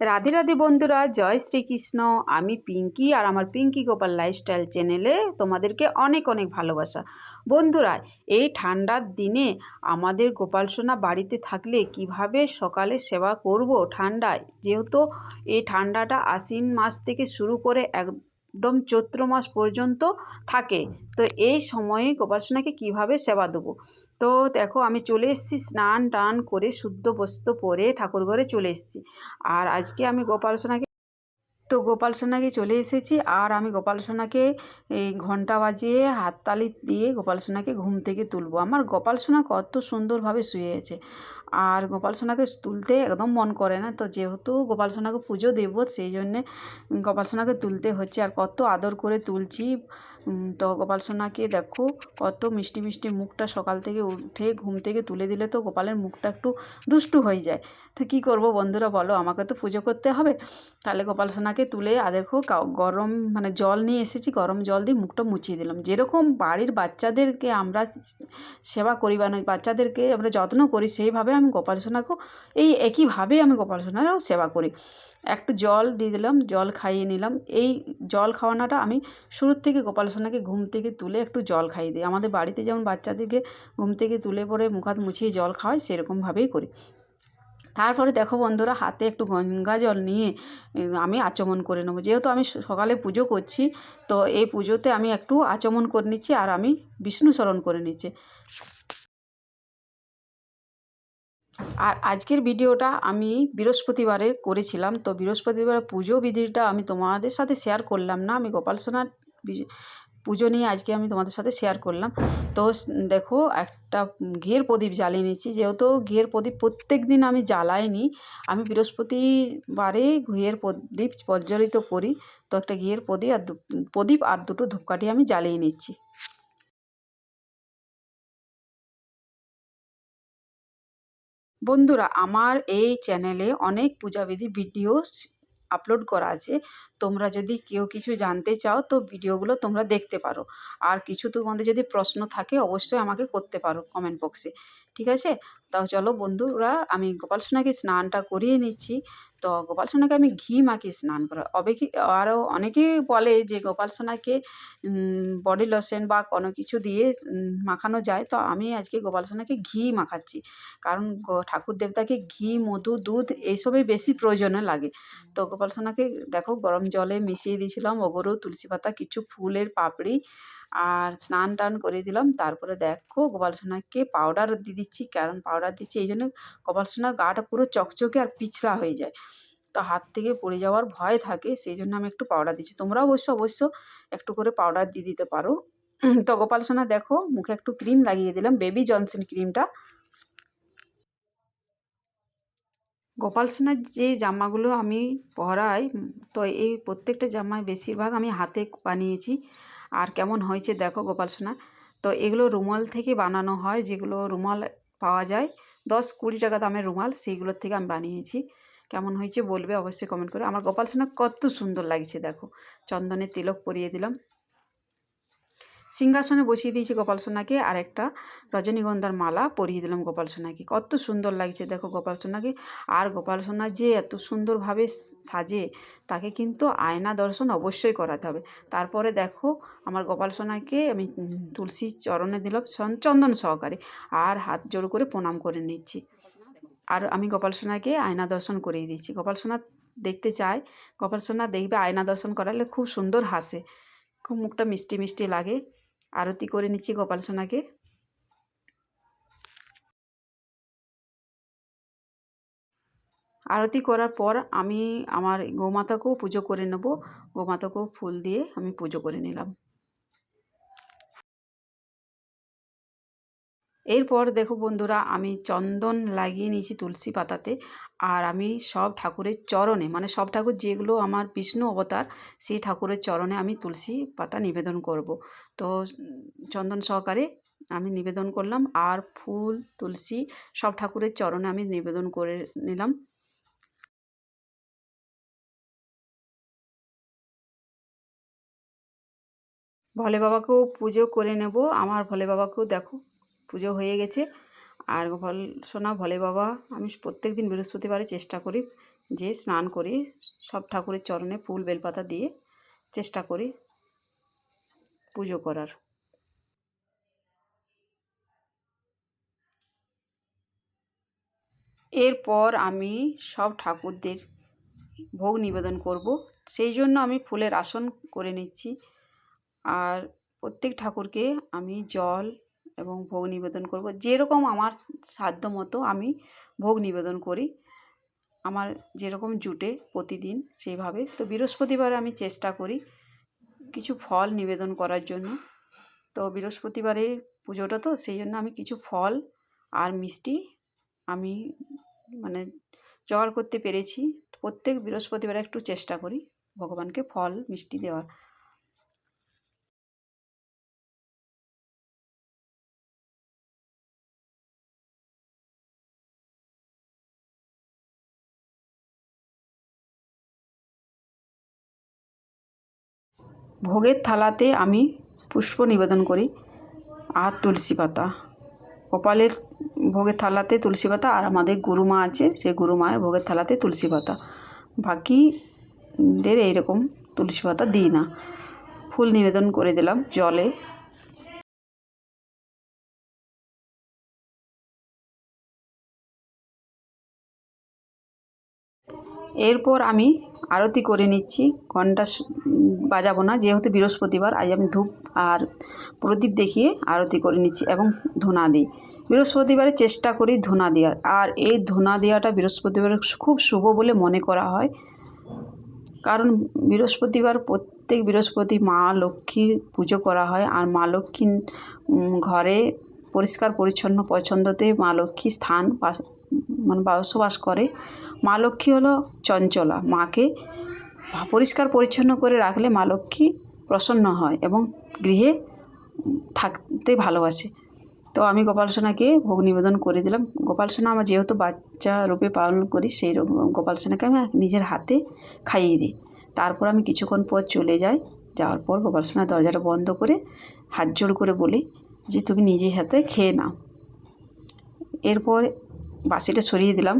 রাধে রাধে বন্ধুরা, জয় শ্রীকৃষ্ণ। আমি পিঙ্কি আর আমার পিঙ্কি গোপাল লাইফস্টাইল চ্যানেলে তোমাদেরকে অনেক অনেক ভালোবাসা। বন্ধুরা, এই ঠান্ডার দিনে আমাদের গোপাল সোনা বাড়িতে থাকলে কীভাবে সকালে সেবা করব ঠান্ডায়? যেহেতু এই ঠান্ডাটা আশ্বিন মাস থেকে শুরু করে একদম চৈত্র মাস পর্যন্ত থাকে। তো এই সময়ে গোপাল সোনাকে কীভাবে সেবা দেবো? তো দেখো, আমি চলে এসেছি, স্নান টান করে শুদ্ধ বস্ত্র পরে ঠাকুর ঘরে চলে এসেছি। আর আজকে আমি গোপাল সোনাকে তো গোপাল সোনাকে চলে এসেছি আর আমি গোপাল সোনাকে এই ঘণ্টা বাজিয়ে হাততালি দিয়ে গোপাল সোনাকে ঘুম থেকে তুলবো। আমার গোপাল সোনা কত সুন্দরভাবে শুয়ে আছে। আর গোপাল সোনাকে তুলতে একদম মন করে না। তো যেহেতু গোপাল সোনাকে পুজো দেবো, সেই জন্যে গোপাল সোনাকে তুলতে হচ্ছে। আর কত আদর করে তুলছি। তো গোপাল সোনাকে দেখো, কত মিষ্টি মিষ্টি মুখটা সকাল থেকে উঠে ঘুম থেকে তুলে দিলে তো গোপালের মুখটা একটু দুষ্টু হয়ে যায়। তো কী করব বন্ধুরা বলো, আমাকে তো পুজো করতে হবে। তাহলে গোপাল সোনাকে তুলে, আর দেখো গরম মানে জল নিয়ে এসেছি, গরম জল দিয়ে মুখটা মুছিয়ে দিলাম। যেরকম বাড়ির বাচ্চাদেরকে আমরা সেবা করি বা বাচ্চাদেরকে আমরা যত্ন করি, সেইভাবে আমি গোপাল সোনাকেও এই একইভাবে আমি গোপাল সোনারও সেবা করি। একটু জল দিয়ে দিলাম, জল খাইয়ে নিলাম। এই জল খাওয়ানোটা আমি শুরুর থেকে গোপাল সোনাকে ঘুম থেকে তুলে একটু জল খাইয়ে দিই। আমাদের বাড়িতে যেমন বাচ্চাদেরকে ঘুম থেকে তুলে পরে মুখ হাত মুছিয়ে জল খাওয়াই সেরকমভাবেই করি। তারপরে দেখো বন্ধুরা, হাতে একটু গঙ্গা জল নিয়ে আমি আচমন করে নেব। যেহেতু আমি সকালে পুজো করছি, তো এই পুজোতে আমি একটু আচমন করে নিচ্ছি আর আমি বিষ্ণু স্মরণ করে নিচ্ছি। আর আজকের ভিডিওটা আমি বৃহস্পতিবারে করেছিলাম, তো বৃহস্পতিবার পুজো বিধিটা আমি তোমাদের সাথে শেয়ার করলাম না। আমি গোপাল সোনার পুজো নিয়ে আজকে আমি তোমাদের সাথে শেয়ার করলাম। তো দেখো একটা ঘিয়ের প্রদীপ জ্বালিয়ে নিচ্ছি যেহেতু ঘিয়ের প্রদীপ প্রত্যেক দিন আমি জ্বালাইনি, আমি বৃহস্পতিবারে ঘিয়ের প্রদীপ প্রজ্বলিত করি। তো একটা ঘিয়ের প্রদীপ আর প্রদীপ আর দুটো ধূপকাঠি আমি জ্বালিয়ে নিচ্ছি। বন্ধুরা, আমার এই চ্যানেলে অনেক পূজাবিধি ভিডিও আপলোড করা আছে, তোমরা যদি কেউ কিছু জানতে চাও, তো ভিডিওগুলো তোমরা দেখতে পারো। আর কিছু তোমাদের যদি প্রশ্ন থাকে, অবশ্যই আমাকে করতে পারো কমেন্ট বক্সে ঠিক আছে? তাও চলো বন্ধুরা, আমি গোপাল সোনাকে স্নানটা করিয়ে নিচ্ছি। তো গোপাল সোনাকে আমি ঘি মাখিয়ে স্নান করা অবেকি আরও অনেকেই বলে যে গোপাল সোনাকে বডি লোশন বা কোনো কিছু দিয়ে মাখানো যায়। তো আমি আজকে গোপাল সোনাকে ঘি মাখাচ্ছি। কারণ ঠাকুর দেবতাকে ঘি, মধু, দুধ এইসবই বেশি প্রয়োজনে লাগে। তো গোপাল সোনাকে দেখো গরম জলে মিশিয়ে দিয়েছিলাম ওগরু তুলসী পাতা, কিছু ফুলের পাপড়ি আর স্নান টান করে দিলাম। তারপরে দেখো গোপাল সোনাকে পাউডার দিয়ে দিচ্ছি, কারণ পাউডার দিচ্ছি। এই জন্য গোপাল সোনার গাটা পুরো চকচকে আর পিছলা হয়ে যায়। তো হাত থেকে পড়ে যাওয়ার ভয় থাকে, সেই জন্য আমি একটু পাউডার দিচ্ছি। তোমরা অবশ্য অবশ্য একটু করে পাউডার দিয়ে দিতে পারো। তো গোপাল সোনা, দেখো, মুখে একটু ক্রিম লাগিয়ে দিলাম বেবি জনসন ক্রিমটা গোপাল সোনার যে জামাগুলো আমি পরাই, তো এই প্রত্যেকটা জামায় বেশিরভাগ আমি হাতে বানিয়েছি। আর কেমন হয়েছে দেখো গোপাল সোনা। তো এগুলো রুমাল থেকে বানানো হয়, যেগুলো রুমাল পাওয়া যায়। দশ কুড়ি টাকা দামের রুমাল, সেইগুলোর থেকে আমি বানিয়েছি। কেমন হয়েছে বলবে অবশ্যই কমেন্ট করে। আমার গোপাল সোনা কত সুন্দর লাগছে, দেখো। চন্দনের তিলক পরিয়ে দিলাম। সিংহাসনে বসিয়ে দিয়েছি গোপাল সোনাকে আর একটা রজনীগন্ধার মালা পরিয়ে দিলাম গোপাল সোনাকে। কত সুন্দর লাগছে দেখো গোপাল সোনাকে। আর গোপাল সোনা যে এত সুন্দরভাবে সাজে, তাকে কিন্তু আয়না দর্শন অবশ্যই করাতে হবে। তারপরে দেখো আমার গোপাল সোনাকে আমি তুলসী চরণে দিলাম চন্দন সহকারে, আর হাত জোড় করে প্রণাম করে নিচ্ছি। আর আমি গোপাল সোনাকে আয়না দর্শন করিয়ে দিচ্ছি। গোপাল সোনা দেখতে চায়, গোপাল সোনা দেখবে আয়না দর্শন করালে খুব সুন্দর হাসে। খুব মুখটা মিষ্টি মিষ্টি লাগে। আরতি করে নিচ্ছি গোপাল সোনাকে। আরতি করার পর আমি আমার গোমাতাকেও পুজো করে নেব। গোমাতাকেও ফুল দিয়ে আমি পুজো করে নিলাম। এরপর দেখো বন্ধুরা, আমি চন্দন লাগিয়ে নিয়েছি তুলসী পাতাতে আর আমি সব ঠাকুরের চরণে মানে সব ঠাকুর যেগুলো আমার বিষ্ণু অবতার, সেই ঠাকুরের চরণে আমি তুলসী পাতা নিবেদন করব। তো চন্দন সহকারে আমি নিবেদন করলাম আর ফুল, তুলসী সব ঠাকুরের চরণে আমি নিবেদন করে নিলাম। ভোলে বাবাকেও পুজো করে নেব, আমার ভোলে বাবাকেও দেখো পুজো হয়ে গেছে। আর ভল সোনা ভোলে বাবা, আমি প্রত্যেক দিন বৃহস্পতিবারে চেষ্টা করি যে স্নান করি, সব ঠাকুরের চরণে ফুল, বেলপাতা দিয়ে চেষ্টা করি পুজো করার। এরপর আমি সব ঠাকুরদের ভোগ নিবেদন করব। সেই জন্য আমি ফুলের আসন করে নিচ্ছি। আর প্রত্যেক ঠাকুরকে আমি জল এবং ভোগ নিবেদন করব। যেরকম আমার সাধ্য মতো আমি ভোগ নিবেদন করি, আমার যেরকম জুটে প্রতিদিন সেইভাবে তো বৃহস্পতিবারে আমি চেষ্টা করি কিছু ফল নিবেদন করার জন্য। তো বৃহস্পতিবারে পুজোটা তো, সেই জন্য আমি কিছু ফল আর মিষ্টি আমি মানে জোগাড় করতে পেরেছি। প্রত্যেক বৃহস্পতিবারে একটু চেষ্টা করি ভগবানকে ফল, মিষ্টি দেওয়ার। ভোগের থালাতে আমি পুষ্প নিবেদন করি আর তুলসী পাতা। কপালের ভোগের থালাতে তুলসী পাতা আর আমাদের গুরুমা আছে সেই গুরুমায়ের ভোগের থালাতে তুলসী পাতা। বাকিদের এইরকম তুলসী পাতা দিই না। ফুল নিবেদন করে দিলাম জলে। এরপর আমি আরতি করে নিচ্ছি ঘণ্টা বাজাবো না, যেহেতু বৃহস্পতিবার, আজ আমি ধূপ আর প্রদীপ দেখিয়ে আরতি করে নিচ্ছি এবং ধূনা দিই। বৃহস্পতিবারে চেষ্টা করি ধূনা দেওয়ার আর এই ধূনা দেওয়াটা বৃহস্পতিবারে খুব শুভ বলে মনে করা হয়। কারণ বৃহস্পতিবার প্রত্যেক বৃহস্পতি মা লক্ষ্মীর পুজো করা হয় আর মা লক্ষ্মী ঘরে পরিষ্কার, পরিচ্ছন্ন পছন্দতে মা লক্ষ্মী স্থান মানে বসবাস করে। মা লক্ষ্মী হলো চঞ্চলা। মাকে পরিষ্কার পরিচ্ছন্ন করে রাখলে মা লক্ষ্মী প্রসন্ন হয় এবং গৃহে থাকতে ভালোবাসে। তো আমি গোপাল সোনাকে ভোগ নিবেদন করে দিলাম। গোপাল সোনা আমার যেহেতু বাচ্চা রূপে পালন করি, সেই গোপাল সোনাকে আমি নিজের হাতে খাইয়ে দিই। তারপর আমি কিছুক্ষণ পর চলে যাই। যাওয়ার পর গোপাল সোনা দরজাটা বন্ধ করে হাত জোড় করে বলি যে, তুমি নিজের হাতে খেয়ে নাও। এরপর বাসিটা সরিয়ে দিলাম।